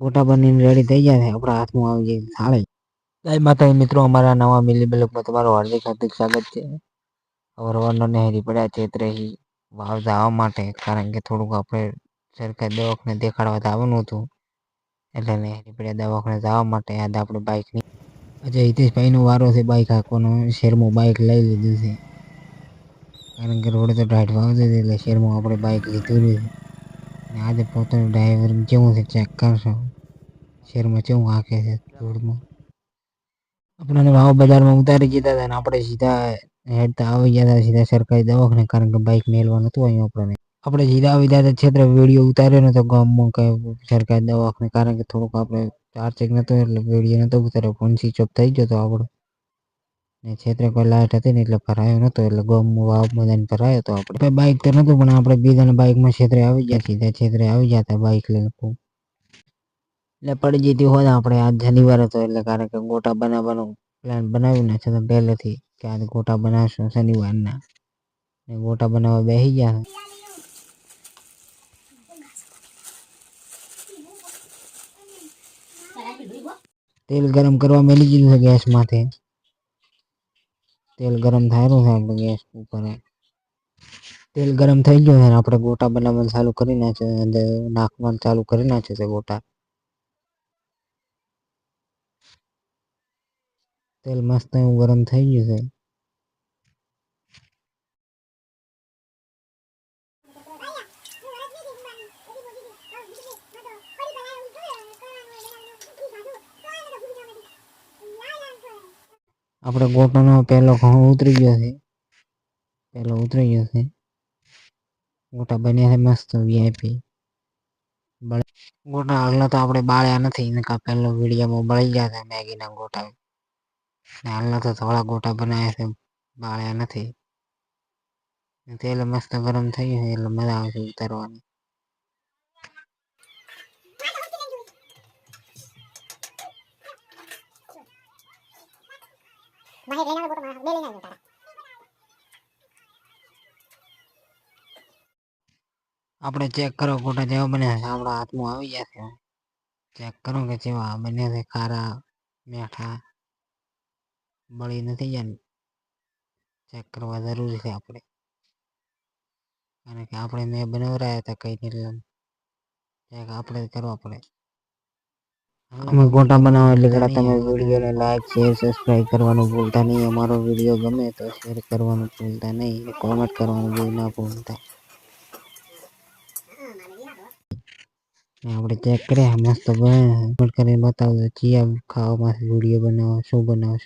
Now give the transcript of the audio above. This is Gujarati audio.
ગોટા બનીને રેડી થઈ ગયા છે આપડા હાથમાં આવી જાય થાળી જય માતાજી મિત્રો અમારા નવા મિલી બ્લોગમાં તમારું હાર્દિક હાર્દિક સ્વાગત છે અવરવરનો નહેરી પડ્યા ચેતરેહી વાવ જવા માટે કારણ કે થોડુંક આપણે સરકારી દવાખાને દેખાડવા આવવાનું હતું એટલે નહેરી પડ્યા દવાખાને જવા માટે આજે આપણે બાઇકની આજે હિતેશભાઈનો વારો છે બાઇક હાંકવાનો શેરમાં બાઇક લઈ લીધું છે કારણ કે રોડે તો ડાઢ વાવતી હતી એટલે શેરમાં આપણે બાઇક લીધું છે અને આજે પોતાનું ડ્રાઈવર કેવું છે ચેક કરશો શેરમાં કેવું હાંકે છે રોડમાં આપણને ભાવ બજારમાં ઉતારી દીધા હતા અને આપણે સીધા હેડતા આવી ગયા હતા સીધા સરકારી દવાખાને કારણ કે બાઇક મેળવા નતું અહીંયા આપણને આપણે સીધા આવી ગયા હતા ક્ષેત્ર વિડીયો ઉતાર્યો નતો ગામમાં કે સરકારી દવાખાને કારણ કે થોડુંક આપણે ચાર્જિંગ નતો એટલે વિડીયો નતો ઉતાર્યો ફોન સ્વિચ ઓફ થઈ ગયો હતો આપણો ને ક્ષેત્રે કોઈ લાઇટ હતી ને એટલે ભરાયો નતો એટલે ગમ વાવ બધાને ભરાયો હતો આપણે. બાઇક તો નતું પણ આપણે બીજાના બાઇકમાં છેતરે આવી ગયા સીધા છેતરે આવી ગયા હતા બાઇક લઈને એટલે પડી જતી હોત આપણે આજ શનિવાર હતો એટલે કારણ કે ગોટા બનાવવાનો પ્લાન બનાવ્યું ને છતાં પહેલેથી કે આજે ગોટા બનાવશું શનિવારના. ગોટા બનાવવા બેસી ગયા તેલ ગરમ કરવા મેલી દીધું છે ગેસમાંથી તેલ ગરમ થાયલું છે આપણે ગેસ ઉપર તેલ ગરમ થઈ ગયું છે આપણે ગોટા બનાવવાનું ચાલુ કરી નાખ્યું અંદર નાખવાનું ચાલુ કરી નાખ્યું છે ગોટા તેલ મસ્ત એવું ગરમ થઈ ગયું છે આપણે ગોટાનો પહેલો ઘઉં ઉતરી ગયો છે. પહેલો ઉતરી ગયો છે. ગોટા બન્યા છે મસ્ત વીઆઈપી ગોટા હાલના તો આપણે બાળ્યા નથી. એના પહેલો વિડીયોમાં બળી ગયા હતા મેગીના ગોટા. હાલના તો થોડા ગોટા બનાવ્યા છે. બાળ્યા નથી. તેલ મસ્ત ગરમ થઈ ગયું એટલે મજા આવે છે ઉતારવાની. આપણે ચેક કરો ગોટા જેવા બન્યા છે, આપણા હાથમાં આવી ગયા છે. ચેક કરો કે જેવા બન્યા છે, ખારા, મીઠા, બળી નથી ગયા ચેક કરવા જરૂરી છે આપણે. કારણ કે આપણે મેં બનાવરાયા હતા કઈ રીતે ચેક આપણે કરવા પડે અમે ગોટા બનાવવા એટલે તમે વિડીયોને લાઈક શેર સબસ્ક્રાઈબ કરવાનું ભૂલતા નહીં. અમારો વીડિયો ગમે તો શેર કરવાનું ભૂલતા નહીં. કોમેન્ટ કરવાનું બી ના ભૂલતા. આપણે ચેક કરીએ મસ્ત કરીને બતાવજો. ચિયા ખાવામાં વીડિયો બનાવો શું બનાવશો?